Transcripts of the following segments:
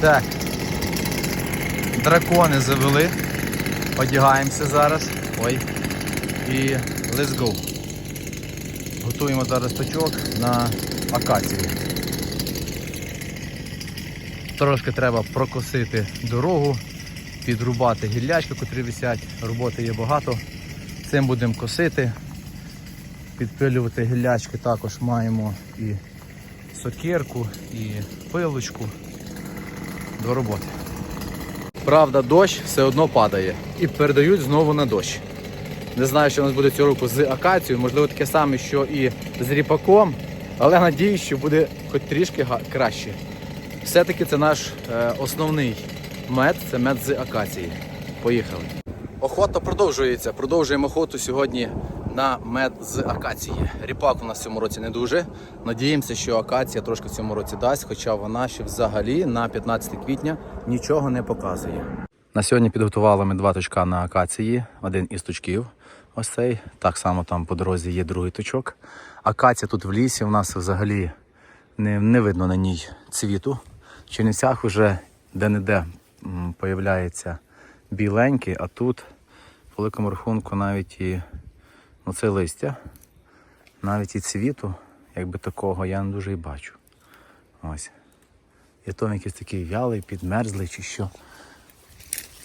Так. Дракони завели. Одягаємося зараз. Ой. І let's go. Готуємо зараз точок на акації. Трошки треба прокосити дорогу, підрубати гіллячки, котрі висять. Роботи є багато. Цим будемо косити. Підпилювати гіллячки також маємо і сокирку, і пилочку до роботи. Правда, дощ все одно падає і передають знову на дощ. Не знаю, що у нас буде цього року з акацією, можливо, таке саме, що і з ріпаком, але надіюсь, що буде хоч трішки краще. Все-таки це наш е, основний мед, це мед з акації. Поїхали. Охота продовжується. Продовжуємо охоту сьогодні на мед з акації. Ріпак у нас в цьому році не дуже. Надіємося, що акація трошки в цьому році дасть, хоча вона ще взагалі на 15 квітня нічого не показує. На сьогодні підготували ми два точка на акації, один із точків. Ось цей. Так само там по дорозі є другий точок. Акація тут в лісі у нас взагалі не, не видно на ній цвіту. В Чернівцях вже де-не-де м, появляється біленький, а тут, по великому рахунку, навіть і ну, це листя, навіть і цвіту, якби такого, я не дуже і бачу. Ось. І то якийсь такий вялий, підмерзлий чи що.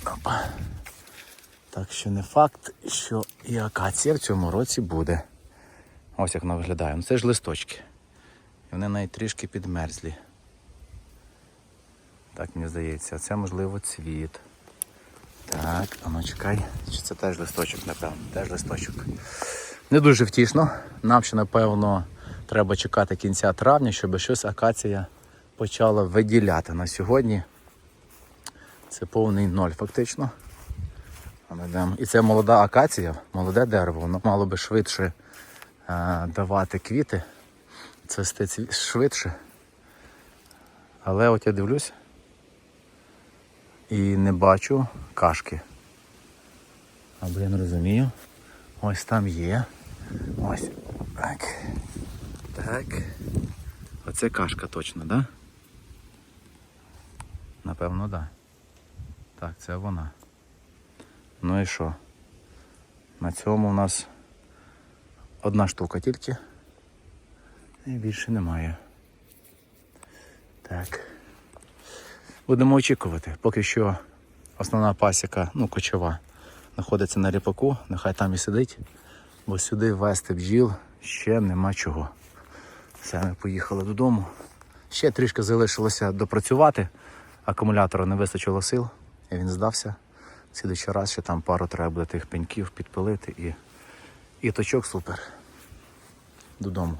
Опа. Так що не факт, що і акація в цьому році буде. Ось як вона виглядає. Ну це ж листочки. І вони навіть трішки підмерзлі. Так мені здається, це можливо цвіт. Так, а ну чекай, це теж листочок, напевно, теж листочок. Не дуже втішно. Нам ще, напевно, треба чекати кінця травня, щоб щось акація почала виділяти на сьогодні. Це повний ноль фактично. І це молода акація, молоде дерево, воно мало би швидше е, давати квіти, цвісти цві- швидше. Але от я дивлюсь і не бачу кашки. Або я не розумію. Ось там є. Ось. Так. Так. Оце кашка точно, так? Да? Напевно, так. Да. Так, це вона. Ну і що? На цьому у нас одна штука тільки. І більше немає. Так. Будемо очікувати. Поки що основна пасіка, ну, кочова, знаходиться на ріпаку, нехай там і сидить, бо сюди вести бджіл ще нема чого. Все, ми поїхали додому. Ще трішки залишилося допрацювати. Акумулятора не вистачило сил, і він здався. Слідуючий раз ще там пару треба буде тих пеньків підпилити і, і точок супер. Додому.